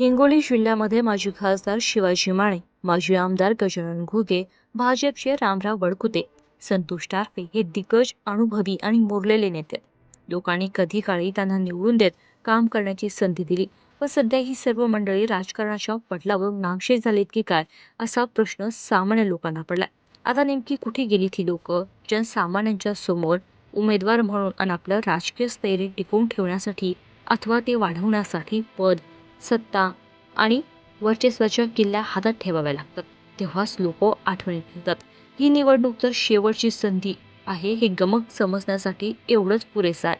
हिंगोली जिल्ह्यामध्ये माजी खासदार शिवाजी माने माजी आमदार गजानन घुगे भाजपचे रामराव वडकुते संतोष टारफे हे दिग्गज अनुभवी आणि मोरलेले नेते लोकांनी कधी काळी त्यांना निवडून देत काम करण्याची संधी दिली पण सध्या ही सर्व मंडळी राजकारणाच्या पटलावर नामशेष झालीत की काय असा प्रश्न सामान्य लोकांना पडला आता नेमकी कुठे गेली ती लोक? जनसामान्यांच्या समोर उमेदवार म्हणून आणि आपलं राजकीय स्थैर्य टिकवून ठेवण्यासाठी अथवा ते वाढवण्यासाठी पद सत्ता आणि वर्चस्वाच्या किल्ल्या हातात ठेवाव्या लागतात. तेव्हाच लोक आठवणीत येतात ही निवडणूक तर शेवटची संधी आहे हे गमक समजण्यासाठी एवढंच पुरेसं आहे.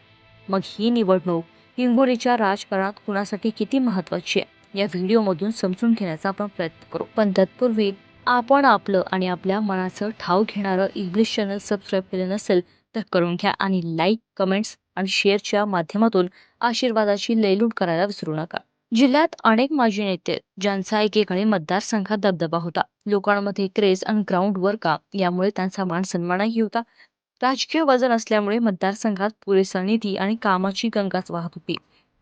मग ही निवडणूक हिंगोलीच्या राजकारणात कुणासाठी किती महत्त्वाची आहे? या व्हिडिओमधून समजून घेण्याचा आपण प्रयत्न करू. पण तत्पूर्वी आपण आपलं आणि आपल्या मनाचं ठाव घेणारं इंग्लिश चॅनल सबस्क्राईब केलं नसेल तर करून घ्या आणि लाईक कमेंट्स आणि शेअरच्या माध्यमातून आशीर्वादाची लयलूट करायला विसरू नका. जिल्ह्यात अनेक माजी नेते ज्यांचा एकेकाळी मतदारसंघात दबदबा होता. लोकांमध्ये क्रेज आणि ग्राउंडवर काम यामुळे त्यांचा मान सन्मानही होता. राजकीय वजन असल्यामुळे मतदारसंघात पुरेसा निधी आणि कामाची गंगाच वाहत होती.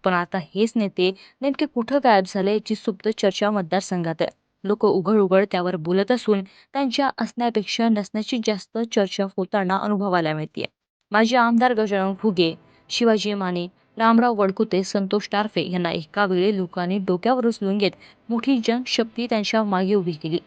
पण आता हेच नेते नेमके कुठं गायब झाले याची सुप्त चर्चा मतदारसंघात आहे. लोक उघड उघड त्यावर बोलत असून त्यांच्या असण्यापेक्षा नसण्याची जास्त चर्चा होताना अनुभवायला मिळते माजी आमदार गजानन फुगे शिवाजी माने रामराव वडकुते संतोष टारफे यांना एका वेळी लोकांनी डोक्यावर उचलून घेत मोठी जनशक्ती त्यांच्या मागे उभी केली.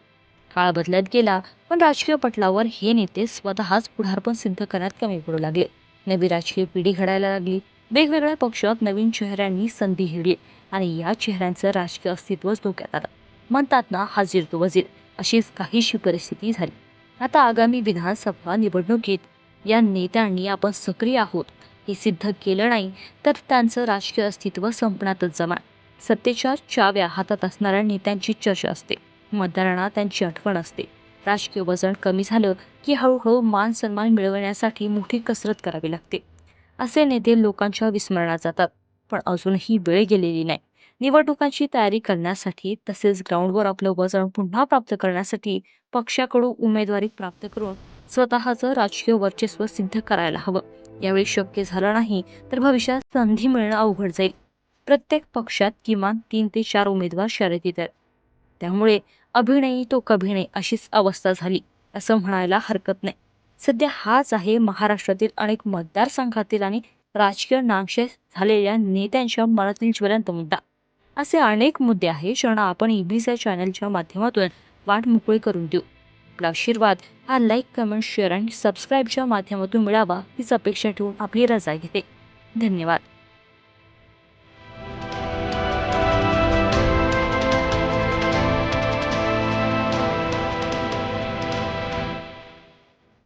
काळ बदलत गेला पण राजकीय पटलावर हे नेते स्वतःच पुढारपण सिद्ध करण्यात कमी पडू लागले. नवी राजकीय पिढी घडायला लागली. वेगवेगळ्या पक्षात नवीन चेहऱ्यांनी संधी हिडली आणि या चेहऱ्यांचं राजकीय अस्तित्वच धोक्यात आलं. म्हणतात ना हाजीर तो वजीर अशीच काहीशी परिस्थिती झाली. आता आगामी विधानसभा निवडणुकीत या नेत्यांनी आपण सक्रिय आहोत. हे सिद्ध केलं नाही तर त्यांचं राजकीय अस्तित्व संपण्यातच जमा. सत्तेच्या चाव्या हातात असणाऱ्या नेत्यांची चर्चा असते. मतदारांना त्यांची आठवण असते. राजकीय वजन कमी झालं की हळूहळू मान सन्मान मिळवण्यासाठी मोठी कसरत करावी लागते. असे नेते लोकांच्या विस्मरणात जातात. पण अजूनही वेळ गेलेली नाही. निवडणुकांची तयारी करण्यासाठी तसेच ग्राउंडवर आपलं वजन पुन्हा प्राप्त करण्यासाठी पक्षाकडून उमेदवारी प्राप्त करून स्वतःचं राजकीय वर्चस्व सिद्ध करायला हवं. यावेळी शक्य झालं नाही तर भविष्यात संधी मिळणं अवघड जाईल. प्रत्येक पक्षात किमान तीन ते चार उमेदवार शर्यतीत आहेत. त्यामुळे अभिनयी तो कभिनय अशीच अवस्था झाली असं म्हणायला हरकत नाही. सध्या हाच आहे महाराष्ट्रातील अनेक मतदारसंघातील आणि राजकीय नामशेष झालेल्या नेत्यांच्या मनातील ज्वलंत मुद्दा. असे अनेक मुद्दे आहेत ज्यांना आपण ईबीसी चॅनलच्या माध्यमातून वाट मोकळी करून देऊ. आपला आशीर्वाद हा लाईक कमेंट शेअर आणि सबस्क्राईबच्या माध्यमातून मिळावा हीच अपेक्षा ठेवून आपली रजा घेते. धन्यवाद.